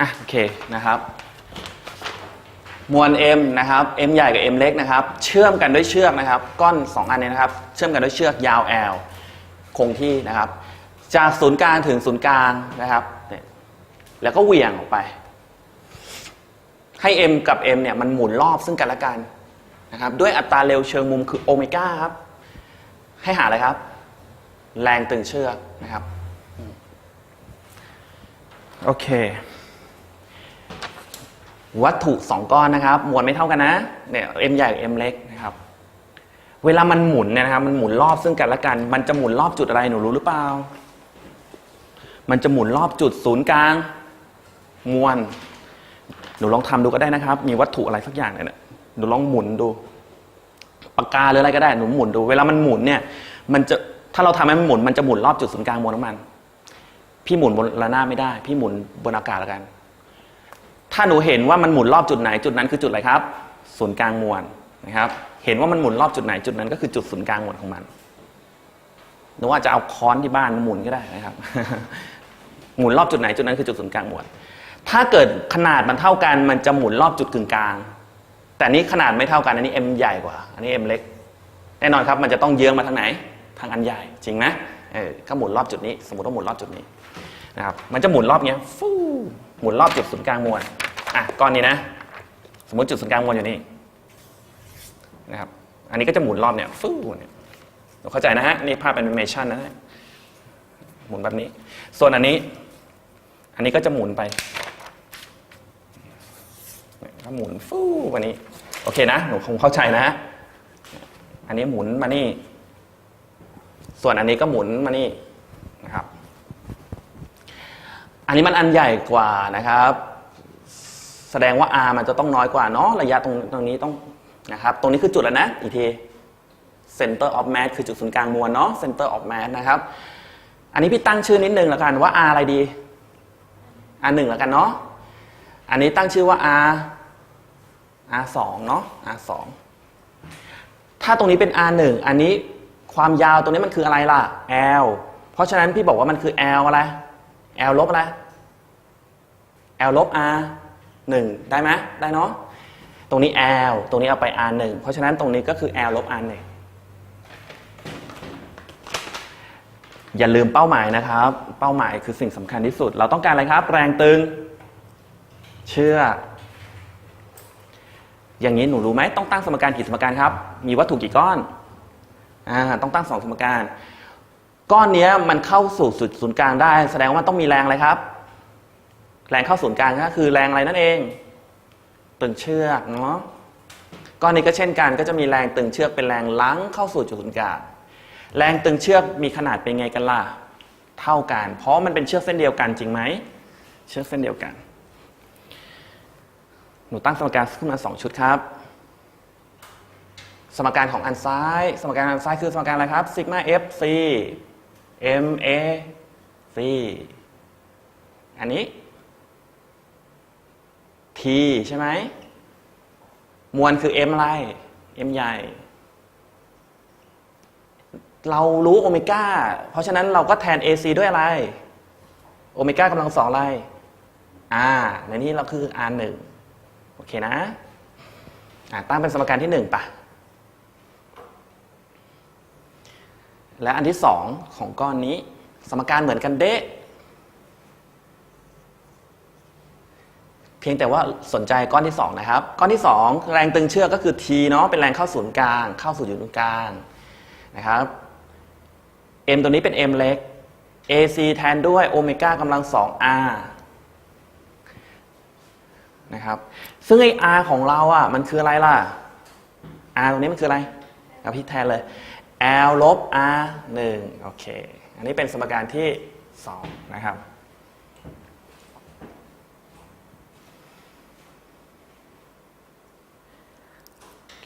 อะโอเคนะครับมวล M นะครับ M ใหญ่กับ M เล็กนะครับ เชื่อมกันด้วยเชือกนะครับ ก้อน 2 อันนี้นะครับ เชื่อมกันด้วยเชือกยาว L คงที่นะครับ จากศูนย์กลางถึงศูนย์กลางนะครับ แล้วก็เหวี่ยงออกไป ให้ M กับ M เนี่ยมันหมุนรอบซึ่งกันและกันนะครับ ด้วยอัตราเร็วเชิงมุมคือโอเมก้าครับ ให้หาอะไรครับ แรงตึงเชือกนะครับ โอเค วัตถุสองก้อนนะครับมวลไม่เท่ากันนะเนี่ย M ใหญ่กับ M เล็กนะครับ เวลามันหมุนเนี่ยนะครับ มันหมุนรอบซึ่งกันและกัน มันจะหมุนรอบจุดอะไรหนูรู้หรือเปล่า มันจะหมุนรอบจุดศูนย์กลางมวลหนูลองทำดูก็ได้นะครับ มีวัตถุอะไรสักอย่างเนี่ยหนูลองหมุนดูปากกาหรืออะไรก็ได้หนูหมุนดู เวลามันหมุนเนี่ย มันจะถ้าเราทำให้มันหมุนมันจะหมุนรอบจุดศูนย์กลางมวลน้ำมัน พี่หมุนบนระนาบไม่ได้ พี่หมุนบนอากาศแล้วกัน ถ้าหนูเห็นว่ามันหมุนรอบจุดไหนจุดนั้นคือจุดอะไรครับ ศูนย์กลางมวลนะครับ เห็นว่ามันหมุนรอบจุดไหนจุดนั้นก็คือจุดศูนย์กลางมวลของมันหนูอาจจะเอาค้อนที่บ้านมาหมุนก็ได้นะครับ หมุนรอบจุดไหนจุดนั้นคือจุดศูนย์กลางมวลถ้าเกิดขนาดมันเท่ากันมันจะหมุนรอบจุดกึ่งกลาง แต่นี้ขนาดไม่เท่ากันอันนี้ M ใหญ่กว่า อันนี้ M เล็ก แน่นอนครับมันจะต้องเยื้องมาทางไหน ทางอันใหญ่จริงไหมเออก็หมุนรอบจุดนี้ สมมติว่าหมุนรอบจุดนี้นะครับมันจะหมุนรอบเนี้ยฟู หมุนรอบจุดศูนย์กลางมวลอะก้อนนี้นะ สมมติจุดศูนย์กลางมวลอยู่นี่นะครับอันนี้ก็จะหมุนรอบเนี่ยฟูเนี่ยเราเข้าใจนะฮะนี่ภาพแอนิเมชันนะฮะหมุนแบบนี้ ส่วนอันนี้ อันนี้ก็จะหมุนไปก็หมุนฟูวันนี้โอเคนะหนูคงเข้าใจนะ อันนี้หมุนมานี่ ส่วนอันนี้ก็หมุนมานี่นะครับ อันนี้มันอันใหญ่กว่านะครับ แสดงว่า R มันจะต้องน้อยกว่าเนาะระยะตรงตรงนี้ต้องนะครับ ตรงนี้คือจุดแล้วนะอีกที center of mass คือจุดศูนย์กลางมวลเนาะ center of mass นะครับ อันนี้พี่ตั้งชื่อนิดนึงแล้วกันว่า R อะไรดี R หนึ่งแล้วกันเนาะอันนี้ตั้งชื่อว่า R R สองเนาะ R สองถ้าตรงนี้เป็น R หนึ่งอันนี้ความยาวตรงนี้มันคืออะไรล่ะ L เพราะฉะนั้นพี่บอกว่ามันคือ L อะไร L ลบอะไร L ลบ R หนึ่งได้ไหมได้เนาะตรงนี้ L ตรงนี้เอาไป R หนึ่งเพราะฉะนั้นตรงนี้ก็คือ L ลบ R หนึ่งอย่าลืมเป้าหมายนะครับ เป้าหมายคือสิ่งสำคัญที่สุด เราต้องการอะไรครับ แรงตึง เชื่อ อย่างนี้หนูรู้ไหมต้องตั้งสมการกี่สมการครับ มีวัตถุกี่ก้อนอ่าต้องตั้งสองสมการ ก้อนเนี้ยมันเข้าสู่จุดศูนย์กลางได้ แสดงว่ามันต้องมีแรงอะไรครับ แรงเข้าศูนย์กลางก็คือแรงอะไรนั่นเองตึงเชือกเนาะก้อนนี้ก็เช่นกันก็จะมีแรงตึงเชือกเป็นแรงลังเข้าสู่จุดศูนย์กลางแรงตึงเชือกมีขนาดเป็นไงกันล่ะเท่ากัน เพราะมันเป็นเชือกเส้นเดียวกันจริงไหมเชือกเส้นเดียวกัน หนูตั้งสมการขึ้นมาสองชุดครับ สมการของอันซ้าย สมการอันซ้ายคือสมการอะไรครับซิกมา f c m a c อันนี้ t ใช่ไหม มวลคือ m อะไร m ใหญ่ เรารู้โอเมก้า เพราะฉะนั้นเราก็แทน ac ด้วยอะไร โอเมก้ากำลังสองอะไร r ในนี้เราคือ r หนึ่งโอเคนะะตั้งเป็นสมการที่หนึ่งปะ และอันที่สองของก้อนนี้ สมการเหมือนกันเดะเพียงแต่ว่าสนใจก้อนที่สองนะครับ ก้อนที่สองแรงตึงเชือกก็คือ T เนาะเป็นแรงเข้าศูนย์กลาง เข้าสู่ศูนย์กลางนะครับ M ตัวนี้เป็น M เล็ก AC แทนด้วยโอเมก้ากำลังสอง R นะครับซึ่งไอ R ของเราอะมันคืออะไรล่ะ R ตรงนี้มันคืออะไรเอาพี่แทนเลย L ลบ R 1โอเค อันนี้เป็นสมการที่ 2 นะครับ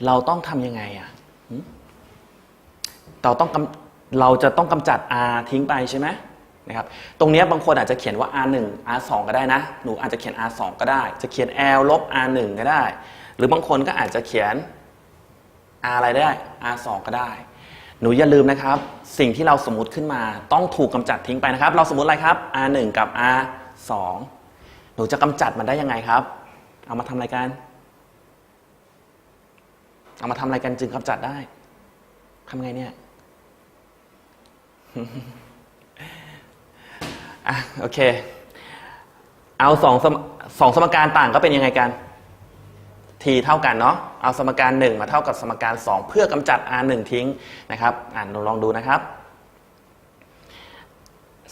เราต้องทำยังไงอะเราต้องเราจะต้องกำจัด R ทิ้งไปใช่ไหมนะครับ ตรงนี้บางคนอาจจะเขียนว่า R 1 R 2ก็ได้นะ หนูอาจจะเขียน R 2ก็ได้ จะเขียน L ลบ R 1ก็ได้ หรือบางคนก็อาจจะเขียน R อะไรได้ R 2ก็ได้ หนูอย่าลืมนะครับ สิ่งที่เราสมมติขึ้นมา ต้องถูกกำจัดทิ้งไปนะครับ เราสมมติอะไรครับ R 1กับ R 2หนูจะกำจัดมันได้ยังไงครับ เอามาทำอะไรกัน เอามาทำอะไรกันจึงกำจัดได้ทำไงเนี่ยอะโอเค เอาสองสมสองสมการต่างก็เป็นยังไงกัน t เท่ากันเนาะ เอาสมการ 1 มาเท่ากับสมการ 2 เพื่อกำจัด r 1ทิ้งนะครับอ่านลองดูนะครับ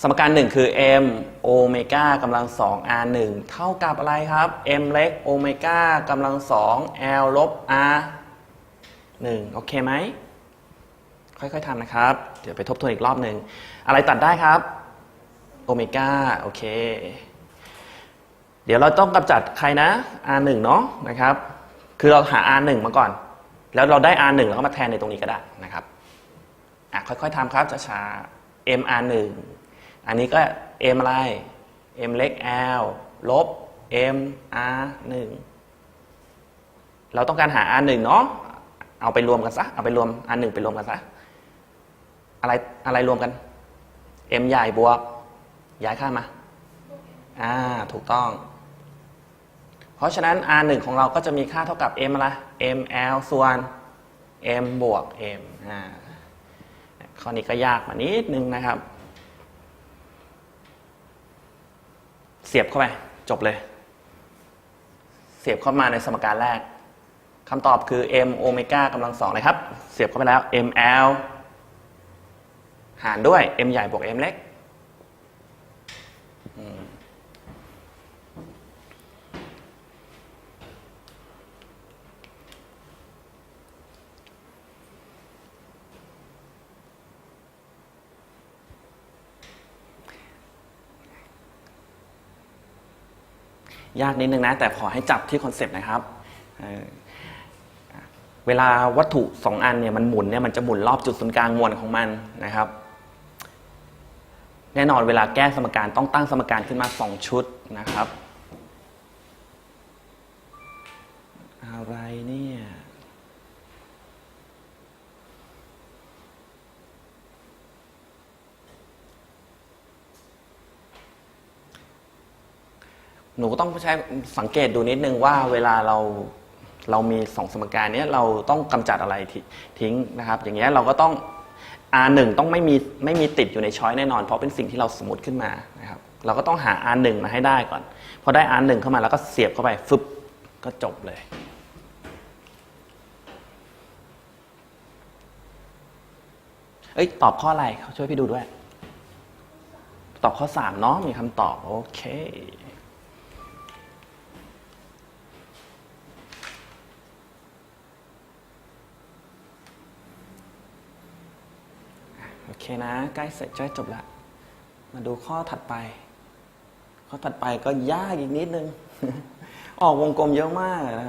สมการ 1 คือ m โอเมก้ากำลัง 2 r 1เท่ากับอะไรครับ m เล็กโอเมก้ากำลัง 2 l ลบ r 1โอเคไหม ค่อยๆทำนะครับ เดี๋ยวไปทบทวนอีกรอบหนึ่ง อะไรตัดได้ครับโอเมก้าโอเคเดี๋ยวเราต้องกำจัดใครนะ R1 เนาะนะครับ คือเราหา R1 มาก่อน แล้วเราได้ R1 แล้วก็มาแทนในตรงนี้ก็ได้นะครับอะค่อยๆทำครับช้าๆ M R1 อันนี้ก็ M อะไร M เล็ก L ลบ M R1 เราต้องการหา R1 เนาะเอาไปรวมกันซะเอาไปรวม R1 ไปรวมกันซะอะไรอะไรรวมกัน M ใหญ่บวกย้ายข้ามมาอ่าถูกต้อง เพราะฉะนั้น r 1ของเราก็จะมีค่าเท่ากับ m อะ ml ส่วน m บวก m ข้อนี้ก็ยากมานิดนึงนะครับ เสียบเข้าไป จบเลย เสียบเข้ามาในสมการแรกคำตอบคือ m โอเมก้ากำลังสองเลยครับ เสียบเข้าไปแล้ว ml หารด้วย m ใหญ่บวก m เล็ก ยากนิดนึงนะ แต่ขอให้จับที่คอนเซปต์นะครับเออเวลาวัตถุสองอันเนี่ยมันหมุนเนี่ยมันจะหมุนรอบจุดศูนย์กลางมวลของมันนะครับ แน่นอนเวลาแก้สมการต้องตั้งสมการขึ้นมาสองชุดนะครับ อะไรเนี่ย หนูก็ต้องใช้สังเกตดูนิดนึงว่าเวลาเราเรามีสองสมการเนี้ยเราต้องกำจัดอะไรทิทิ้งนะครับ อย่างเงี้ยเราก็ต้อง R 1 ต้องไม่มีไม่มีติดอยู่ในช้อยแน่นอน เพราะเป็นสิ่งที่เราสมมติขึ้นมานะครับเราก็ต้องหา R 1 มาให้ได้ก่อนพอได้ R 1 เข้ามาแล้วก็เสียบเข้าไปฟึบก็จบเลย เอ้ยตอบข้ออะไรเขาช่วยพี่ดูด้วย ตอบข้อสามเนาะมีคำตอบ โอเค นะ ใกล้เสร็จใกล้จบละมาดูข้อถัดไป ข้อถัดไปก็ยากอีกนิดนึง ออกวงกลมเยอะมากเลยนะครับ